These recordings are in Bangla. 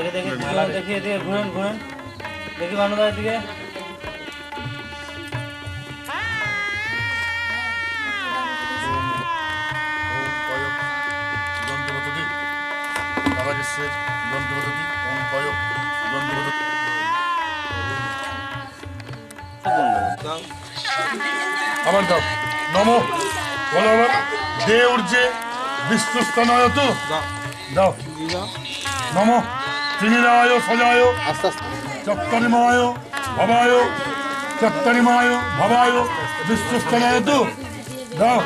বিষ্ণু দেখে দেখে ঘুরেন এদিকে ঘুরেন ঘুরেন। দেখি বানুদার দিকে। আবার দাও নম। বলো আবার। দে উর্জে বিশ্বস্তনয় তো? দাও নম। সজায় আস্তে আস্তে চত্বরিমায় ভবায় চত্বরিমায় ভবায় বিশ্বস্তনায় তো দাও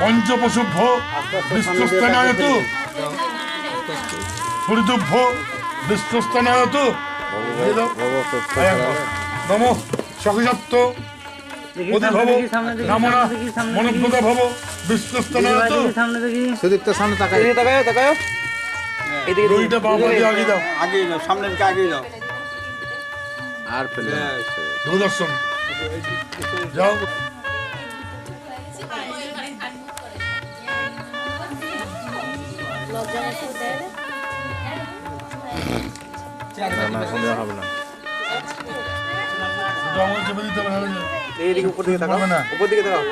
পঞ্চপশুভ্য বিশ্বস্তনায় তো সূর্যুভ্য বিশ্বস্তনায় তো দাও। নম অধি সামনে ভব বিশ্বস্তনায় তো সামনে দেখি সুদীপ্ত সামনে তাকাই এদিকে তাকাও তাকাও এদিকে দুইটা বাম হাতে আগে দাও। আগে যাও সামনের দিকে আগে যাও আর ফেলে। দূরদর্শন যাও। হবে না। উপর দিকে তাকাও। না। উপর দিকে তাকাও।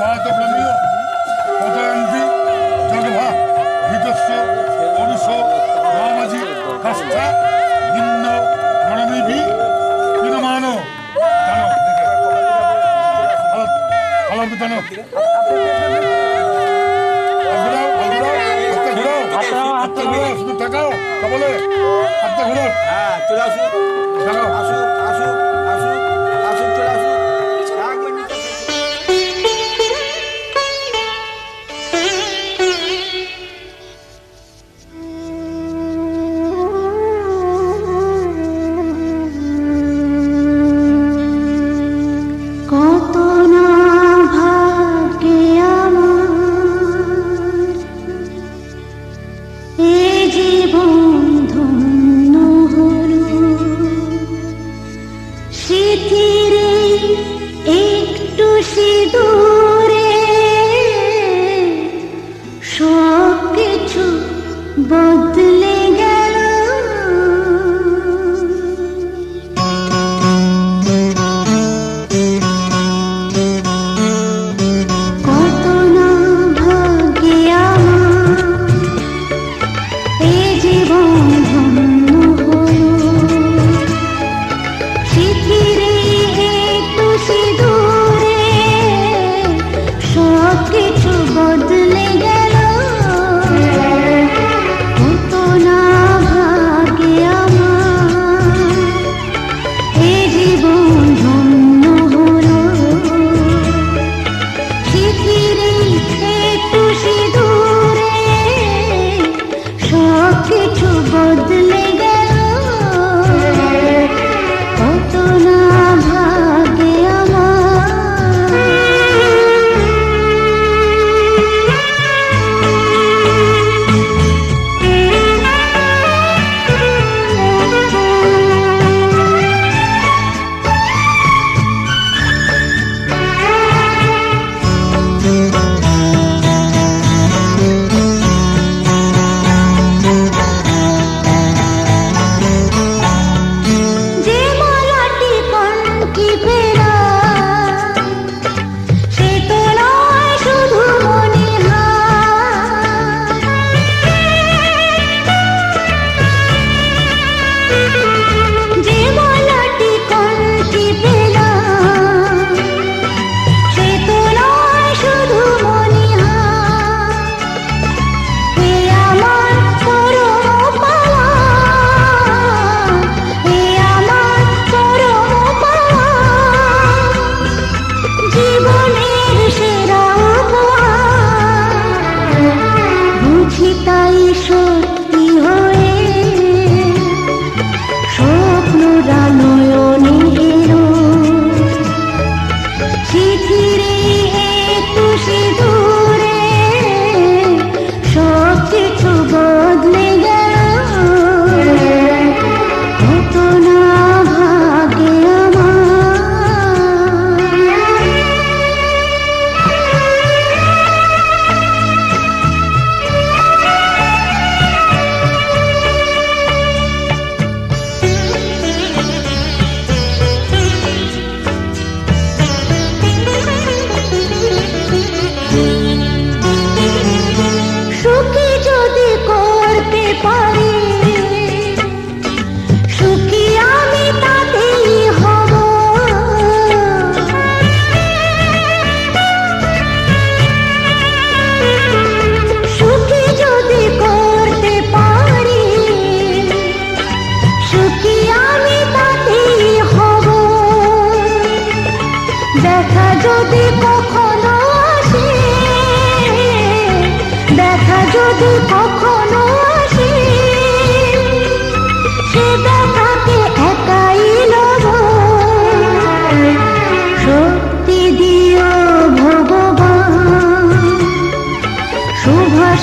ভারত প্রেমীয় পতয়ন্তি জগভা ভিতস্য অনুষ রামাজি কাষ্ঠা ভিন্ন মরমিভি তিনমান জানো ঘুরাও। কবলে হাতটা ঘুরাও হ্যাঁ চলে আসুক তাকাও আসুক।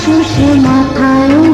শুভাশিসে মাথায়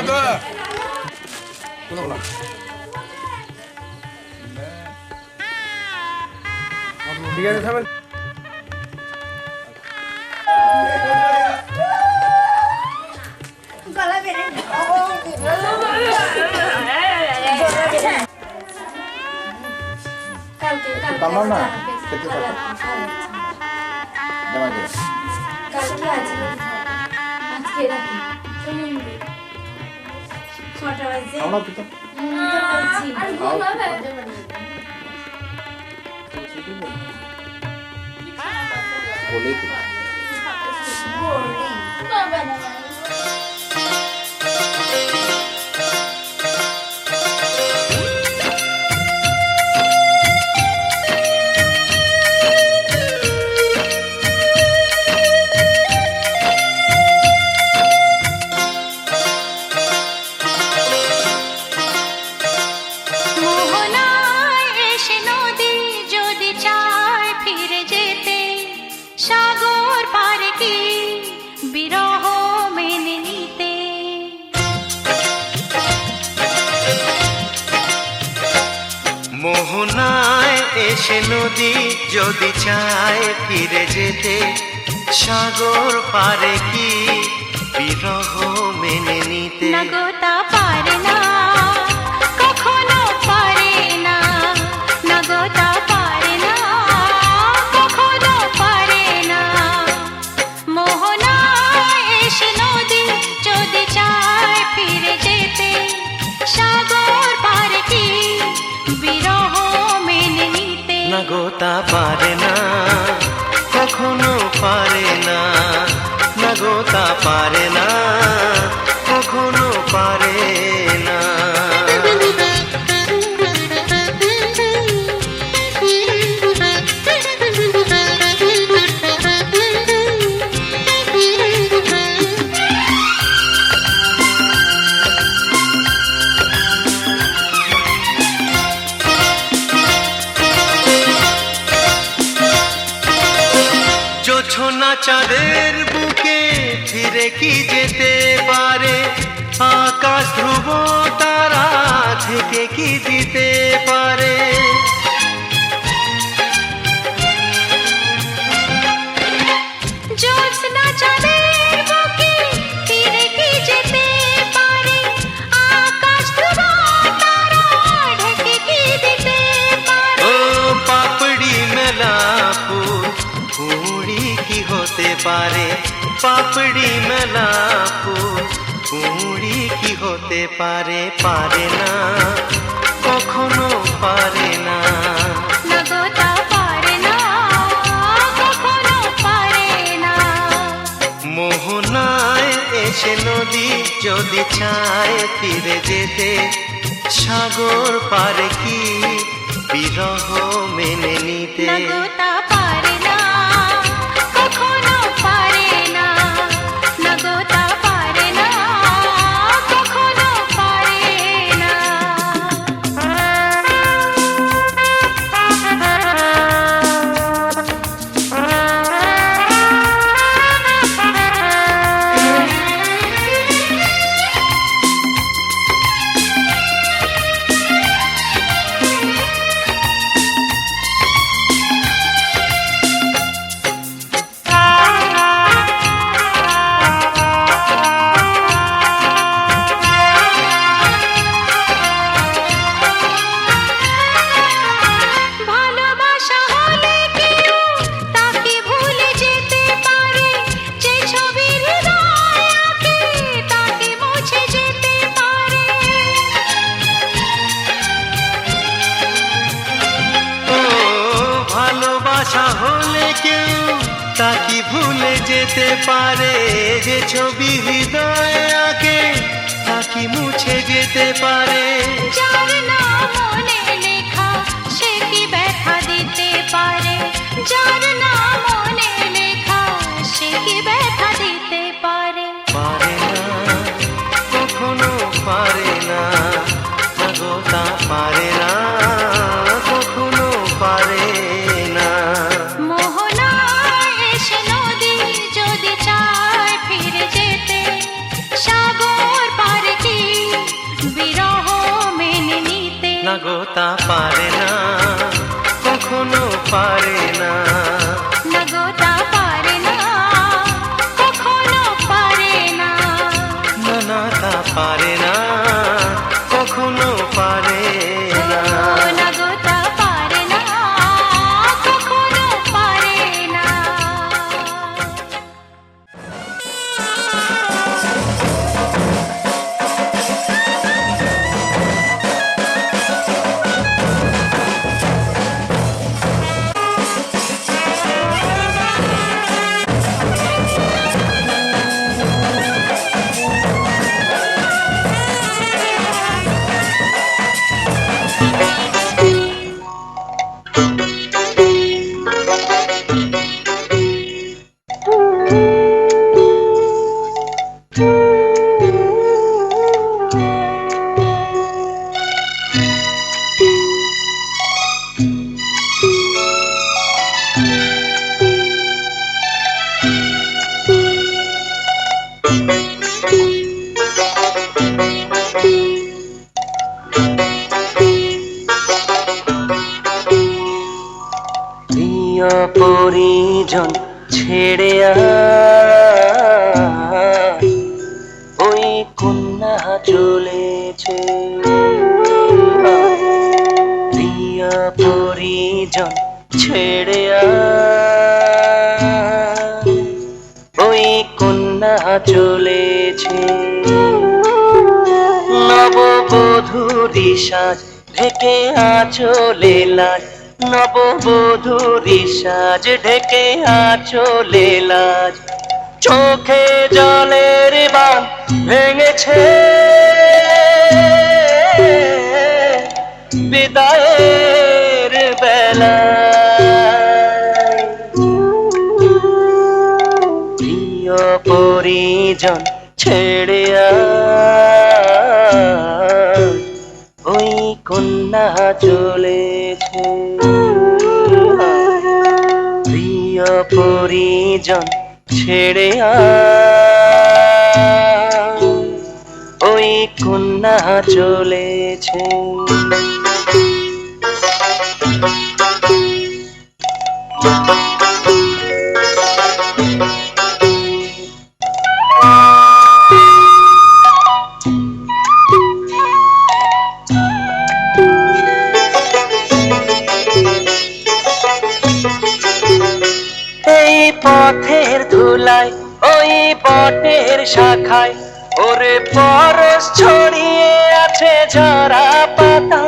两个 આવડો પિતા બોલે બોલે এসে নদী যদি চায় ফিরে যেতে, সাগর পারে কি বিরহ মেনে নিতে? পারে না, কখনো পারে না। নগতা পারে না, কখনো পারে না। মোহনায় এসে নদী যদি চায় ফিরে যেতে, সাগর পারে কি বিরহ নিতে তা পারে না কখনো পারে না না গোতা পারে না। যেতে পারে। আকাশ ধ্রুব তারা থেকে কি দিতে পারে? পারে? পাপড়ি মেলা কুড়ি কি হতে পারে পারে না কখনো পারে না। মোহনায় এসে নদী যদি চায় ফিরে যেতে সাগর পারে কি বিরহ মেনে নিতে? ভুলে যেতে পারে? যে ছবি হৃদয়ে আঁকে তা কি মুছে যেতে পারে? যার নাম মনে লেখা সে কি ব্যথা দিতে পারে? যার নাম মনে লেখা সে কি ব্যথা দিতে পারে? পারে না কখনো পারে না না তা পারে না। না গো তা পারে না কখনো পারে না। পারে না কখনো পারে প্রিয় পরিজন, ছেড়ে ওই কন্যা চলেছে। প্রিয় পরিজন, ছেড়ে ওই কন্যা চলেছে। নববধূরি সাজ ঢেকে আচলে লাজ নববধূরি সাজ ঢেকে আচলে লাজ চোখে জলের বান ভেঙেছে। বিদায়ের বেলা। প্রিয় পরিজন ছেড়ে আয়, ওই কন্যা চলেছে পরিজন ছেড়ে ওই কন্যা চলেছে। বটের শাখায়। ওরে পরশ ছড়িয়ে আছে ঝরা পাতা।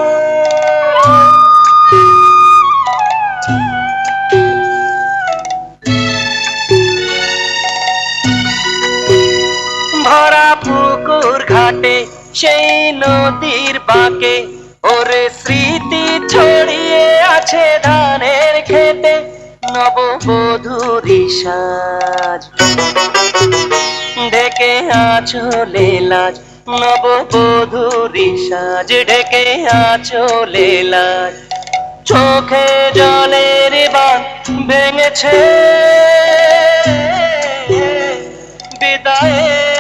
ভরা পুকুর ঘাটে সেই নদীর বাঁকে। ওরে স্মৃতি ছড়িয়ে আছে ধানের খেতে নববধূরি সাজ ঢেকে আচলে লাজ নববধূরি সাজ ঢেকে আচলে লাজ চোখে জলের বান ভেঙেছে, বিদায়ের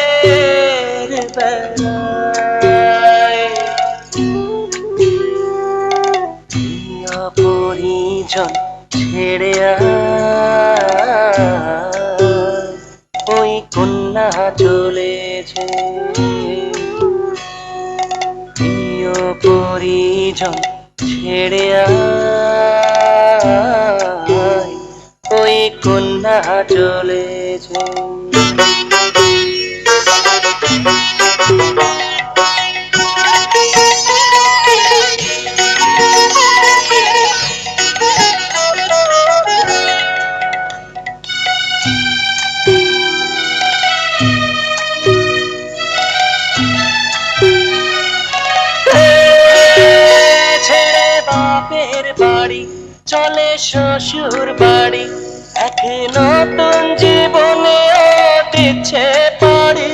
পরিজন ছেড়ে ওই কন্যা চলেছে। প্রিয় পরিজন ছেড়ে আয়, ওই কন্যা চলেছে। বাপের বাড়ি, চলে শ্বশুর বাড়ি। এক নতুন জীবনে দিচ্ছে পাড়ি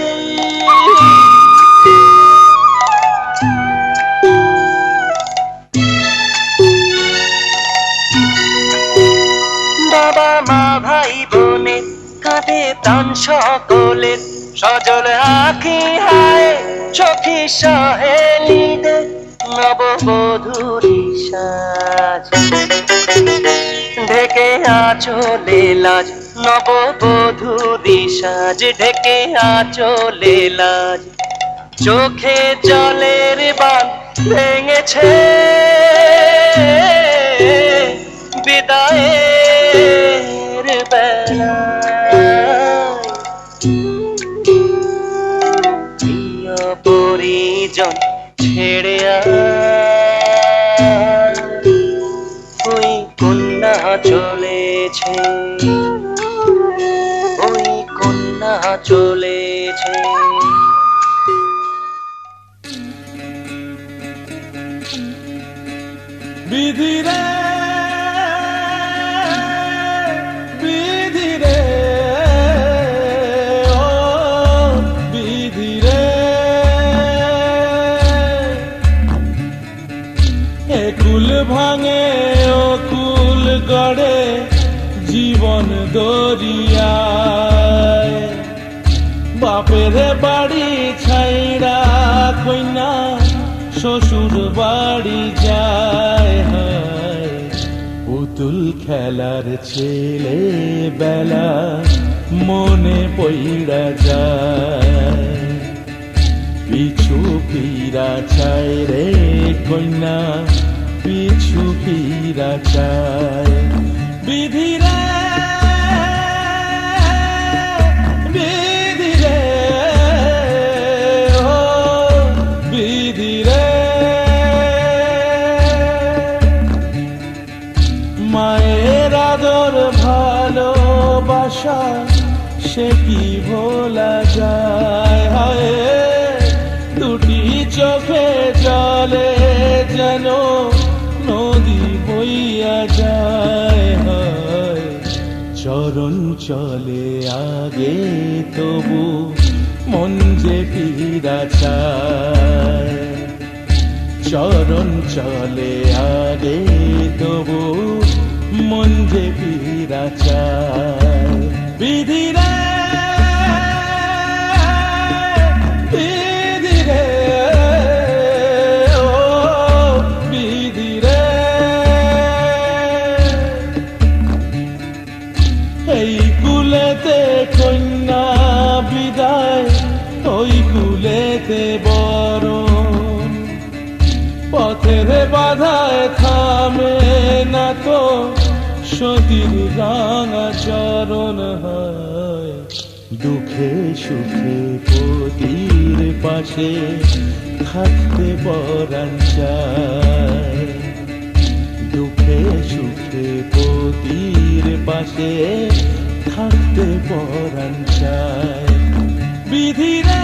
বাবা, মা, ভাই বোনের কাঁধে তান সকলের সজল আঁকি হায়, চোখে সহেলিদের নববধূরি সাজ। ঢেকে আচলে লাজ নববধূরি সাজ। ঢেকে আছো লাজ চোখে জলের বান ভেঙেছে। বিদায়ের চলেছে। ওই কন্যা চলেছে। বিধিরে বাপের বাড়ি ছাইরা কইনা, শ্বশুর বাড়ি যায় পুতুল খেলার ছেলে বেলা মনে পইড়া যায়। পিছু ফিরা চায় রে কইনা, পিছু ফিরা চায়। বিধিরে আগে তবু মন যে চায়। চরণ চলে আগে তবু মন যে চায়। বিধিরে তো সতীর রাঙা চরণ হয়। দুঃখে সুখে পতির পাশে থাকতে পরাণ চায়। দুঃখে সুখে পতির পাশে থাকতে পরাণ চায়। বিধিরে